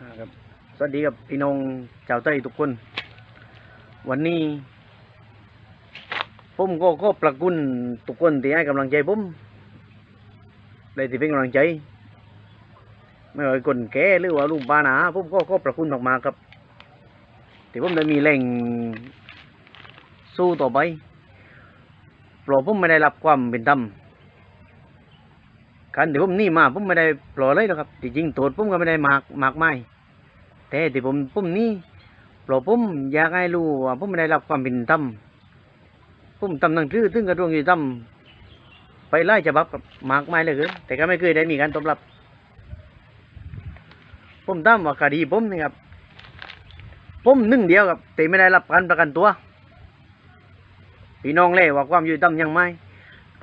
ครับสวัสดีกับพี่น้องชาวใต้ทุกคน วันนี้ผมก็ก็ประคุณทุกคนที่ให้กำลังใจผมได้ที่เป็นกำลังใจ ไม่ว่าคนแก่หรือว่าลุงป้าหนาผมก็ก็ประคุณมากๆครับที่ผมได้มีแรงสู้ต่อไปเพราะผมไม่ได้รับความเป็นธรรม การที่ผมหนี่มาผมไม่ได้ปล่อยเลยหรอกครับจริงโทษผมก็ไม่ได้มากมากไม่แต่ที่ผมผมนี่เพราะผมอยากให้รู้ว่าผมไม่ได้รับความเป็นธรรมผมทำหนังสือถึงกระทรวงยุติธรรมไปไล่ฉบับกับมากไมายเลยคือแต่ก็ไม่เคยได้มีการตอบรับ ผมตามว่าคดีผมนี่ครับผมหนึ่งเดียวครับแต่ไม่ได้รับการประกันตัวพี่น้องเล่ว่าความยุติธรรมยังไม่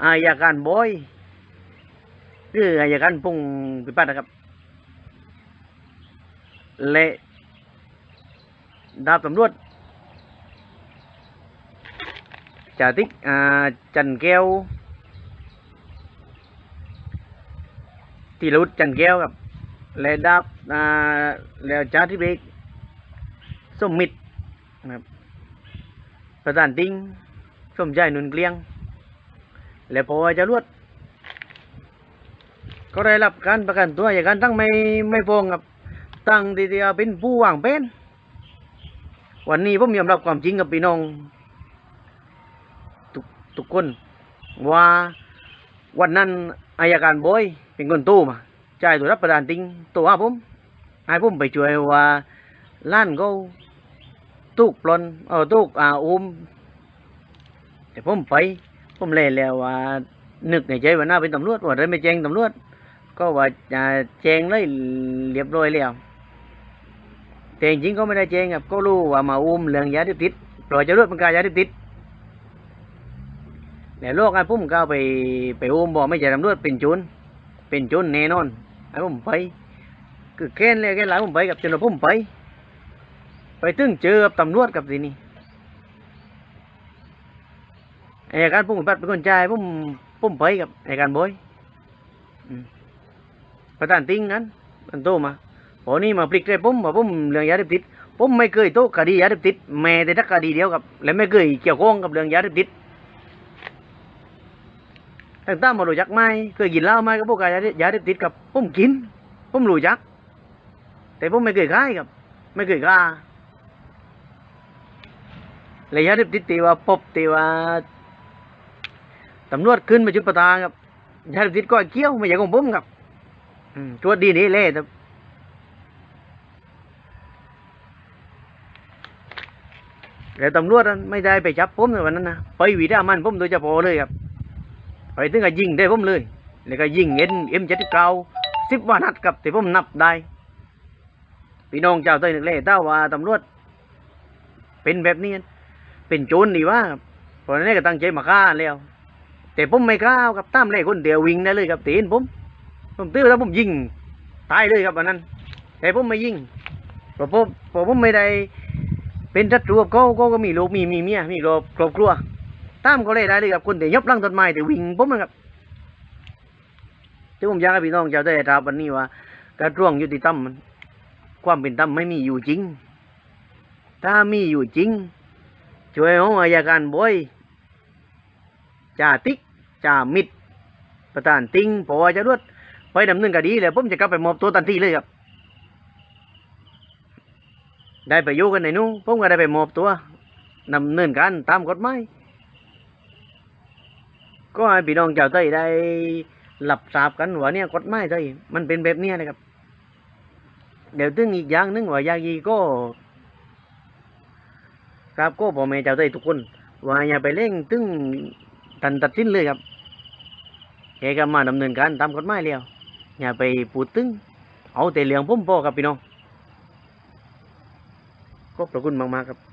อายการบอย หรืออายการพุ่งพิพัฒน์นะครับ และดาบตำรวจจ่าติ๊กจันแก้วทีรุดจันแก้วครับ และดาบอ่าแล้วจ่าที่เบกสมมิตรนะครับประธานติงสมใจหนุนเกลียง และพอจะรวด ก็ได้รับการประกันตัวอย่างการตั้งไม่ไม่ฟ้องครับตั้งทีเดียวเป็นผู้วางเป็นวันนี้ผมยอมรับความจริงกับพี่น้องทุกทุกคน ว่าวันนั้นอายการบอยเป็นคนตู้มาจ่ายตัวรับประดานติงตัวหาผมให้ผมไปช่วยว่าล้านเขาตุกปลนเออตุกอ่าอุ้มแต่ผมไป ผมเลยแล้วว่านึกในใจว่าน่าเป็นตำรวจว่าได้ไม่แจ้งตำรวจ ก็ว่าจะแจ้งเลยเรียบร้อยแล้วแต่จริงก็ไม่ได้แจ้งครับก็รู้ว่ามาอุ้มเรื่องยาเสพติดปล่อยจะรวดเป็นการยาเสพติดแต่โลกไอ้พุ่มก้าวไปไปอุ้มบอกไม่ใช่ตำรวจเป็นโจรเป็นโจรแน่นอนไอ้พุ่มไปคือแค้นเลยแค้นหลายพุ่มไปกับจนว่าพุ่มไป ไปตึ้งเจอกับตำรวจกับสินี่ไอ้การพุ่มปัดเป็นคนใจพุ่มพุ่มไปกับไอ้การบอยอืม ประธานติ้งนั้นมันโตมาพอนี่มาพลิกเลยผมว่าผมเรื่องยาเสพติดผมไม่เคยโตคดียาเสพติดแม้แต่ทักคดีเดียวกับ และไม่เคยเกี่ยวข้องกับเรื่องยาเสพติดตั้งแต่มารู้จักไหมเคยกินเหล้าไหมกับพวกยายาเสพติดกับผมกิน ผมรู้จักแต่ผมไม่เคยขายกับไม่เคยฆ่าและยาเสพติดตีว่าพบตีว่าตำรวจขึ้นมาจุดประทานครับยาเสพติดก็เกี่ยวไม่ใช่ของผมครับ อืมตรวดีนี่เลยแต่แล้วตำรวจไม่ได้ไปจับผมในวันนั้นนะไปวิดามันผมโดยเฉพาะเลยครับไปถึงก็ยิงได้ผมเลย แล้วก็ยิงเอ็นเอ็มเจ็ดเก้าสิบวันนัดกับแต่ผมนับได้พี่น้องชาวใต้นึกเลยถ้าว่าตำรวจเป็นแบบนี้เป็นโจรดีว่าเพราะนั้นก็ตั้งใจมาฆ่าแล้ว แต่ผมไม่ฆ่ากับตามเลยคนเดียววิ่งได้เลยครับตีนผม ผมตื้อแล้วผมยิงตายเลยครับวันนั้น แต่ผมไม่ยิงเพราะผมเพราะผมไม่ได้ เป็นศัตรูกับเขาเขาก็มีลูกมีมีเมียมีครอบครอบครัวตามเขาเลยได้เลยครับคนแต่ยบลังต้นไม้แต่วิ่งผมนะครับที่ผมอยากให้พี่น้องชาวไทยทราบวันนี้ว่า การร่วงยุติธรรมมันความเป็นธรรมไม่มีอยู่จริง ถ้ามีอยู่จริง ช่วยของอายการบอยจ่าติ๊กจ่ามิดประธานติงพอจะรวด ไปดำเนินคดีแล้วผมจะกลับไปมอบตัวทันทีเลยครับ ได้ไปอยู่กันในนู้นผมก็ได้ไปมอบตัวดำเนินการตามกฎหมายก็ให้พี่น้องชาวไทยได้หลับทราบกันว่าเนี่ยกฎหมายไทยมันเป็นแบบเนี้ยนะครับ เดี๋ยวตึงอีกอย่างหนึงว่ายายีก็ครับก็พ่อแม่ชาวไทยทุกคน ว่าอย่าไปเล่งตึงตันตัดสินเลยครับแกก็มาดำเนินการตามกฎหมายแล้ว อย่าไปปูดตึงเอาแต่เหลืองพุ่มพ่อครับพี่น้องก็ประคุณมากๆครับ